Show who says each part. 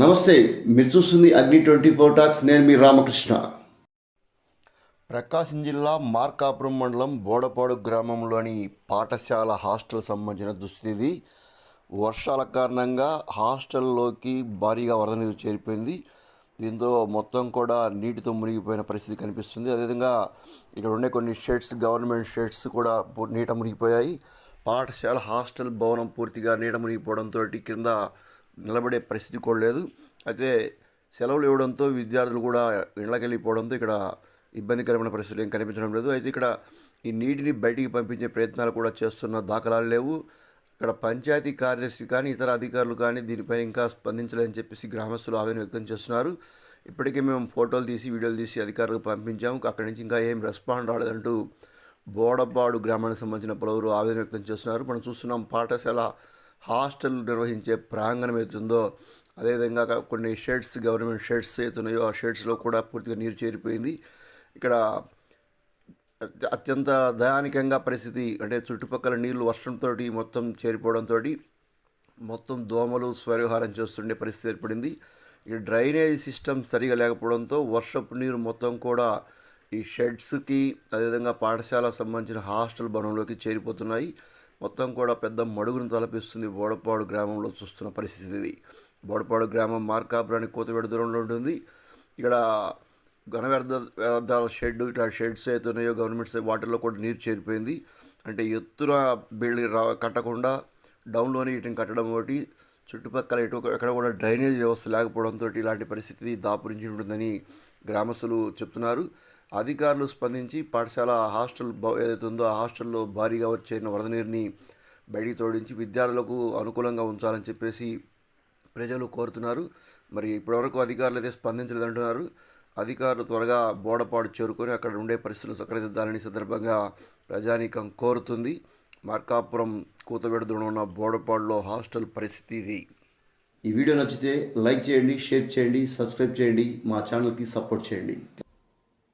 Speaker 1: నమస్తే మీరు చూస్తుంది అగ్ని ట్వంటీ ఫోర్ టాక్స్ నేను మీ రామకృష్ణ
Speaker 2: ప్రకాశం జిల్లా మార్కాపురం మండలం బోడపాడు గ్రామంలోని పాఠశాల హాస్టల్ సంబంధించిన దుస్థితి వర్షాల కారణంగా హాస్టల్లోకి భారీగా వరద నీరు చేరిపోయింది దీంతో మొత్తం కూడా నీటితో మునిగిపోయిన పరిస్థితి కనిపిస్తుంది అదేవిధంగా ఇక్కడ ఉండే కొన్ని షెడ్స్ గవర్నమెంట్ షెడ్స్ కూడా నీట మునిగిపోయాయి పాఠశాల హాస్టల్ భవనం పూర్తిగా నీట మునిగిపోవడంతో కింద నిలబడే పరిస్థితి కూడా లేదు అయితే సెలవులు ఇవ్వడంతో విద్యార్థులు కూడా వెళ్ళిపోవడంతో ఇక్కడ ఇబ్బందికరమైన పరిస్థితులు ఏం కనిపించడం లేదు అయితే ఇక్కడ ఈ నీటిని బయటికి పంపించే ప్రయత్నాలు కూడా చేస్తున్న దాఖలాలు లేవు ఇక్కడ పంచాయతీ కార్యదర్శి కానీ ఇతర అధికారులు కానీ దీనిపై ఇంకా స్పందించలేదని చెప్పేసి గ్రామస్తులు ఆవేదన వ్యక్తం చేస్తున్నారు ఇప్పటికే మేము ఫోటోలు తీసి వీడియోలు తీసి అధికారులకు పంపించాము అక్కడి నుంచి ఇంకా ఏం రెస్పాండ్ రాలేదంటూ బోడపాడు గ్రామానికి సంబంధించిన పలువురు ఆవేదన వ్యక్తం చేస్తున్నారు మనం చూస్తున్నాం పాఠశాల హాస్టల్ నిర్వహించే ప్రాంగణం ఏదైతుందో అదేవిధంగా కొన్ని షెడ్స్ గవర్నమెంట్ షెడ్స్ అవుతున్నాయో ఆ షెడ్స్లో కూడా పూర్తిగా నీరు చేరిపోయింది ఇక్కడ అత్యంత దయానికంగా పరిస్థితి అంటే చుట్టుపక్కల నీళ్లు వర్షంతో మొత్తం చేరిపోవడంతో మొత్తం దోమలు స్వరవిహారం చేస్తుండే పరిస్థితి ఏర్పడింది ఈ డ్రైనేజ్ సిస్టమ్ సరిగా లేకపోవడంతో వర్షపు నీరు మొత్తం కూడా ఈ షెడ్స్కి అదేవిధంగా పాఠశాల సంబంధించిన హాస్టల్ భవనంలోకి చేరిపోతున్నాయి మొత్తం కూడా పెద్ద మడుగును తలపిస్తుంది బోడపాడు గ్రామంలో చూస్తున్న పరిస్థితి ఇది బోడపాడు గ్రామం మార్కాపురానికి కోతవేడు దూరంలో ఉంటుంది ఇక్కడ ఘన వ్యర్థ వ్యర్థాల షెడ్ ఇట్లా షెడ్స్ ఉన్నాయో గవర్నమెంట్స్ వాటిల్లో కూడా నీరు చేరిపోయింది అంటే ఎత్తున బిల్డింగ్ రా కట్టకుండా డౌన్లోనే వీటిని కట్టడం ఒకటి చుట్టుపక్కల ఎటు ఎక్కడ కూడా డ్రైనేజ్ వ్యవస్థ లేకపోవడంతో ఇలాంటి పరిస్థితి దాపురించి ఉంటుందని గ్రామస్తులు చెప్తున్నారు అధికారులు స్పందించి పాఠశాల హాస్టల్ ఏదైతే ఉందో ఆ హాస్టల్లో భారీగా వచ్చిన వరద నీరుని బయటికి తోడించి విద్యార్థులకు అనుకూలంగా ఉంచాలని చెప్పేసి ప్రజలు కోరుతున్నారు మరి ఇప్పటివరకు అధికారులు అయితే స్పందించలేదంటున్నారు అధికారులు త్వరగా బోడపాడు చేరుకొని అక్కడ ఉండే పరిస్థితులు సకరిదిద్దాలని సందర్భంగా ప్రజానీకం కోరుతుంది మార్కాపురం కూతబెడుదూరం ఉన్న బోడపాడులో హాస్టల్ పరిస్థితి ఇది
Speaker 1: ఈ వీడియో నచ్చితే లైక్ చేయండి షేర్ చేయండి సబ్స్క్రైబ్ చేయండి మా ఛానల్కి సపోర్ట్ చేయండి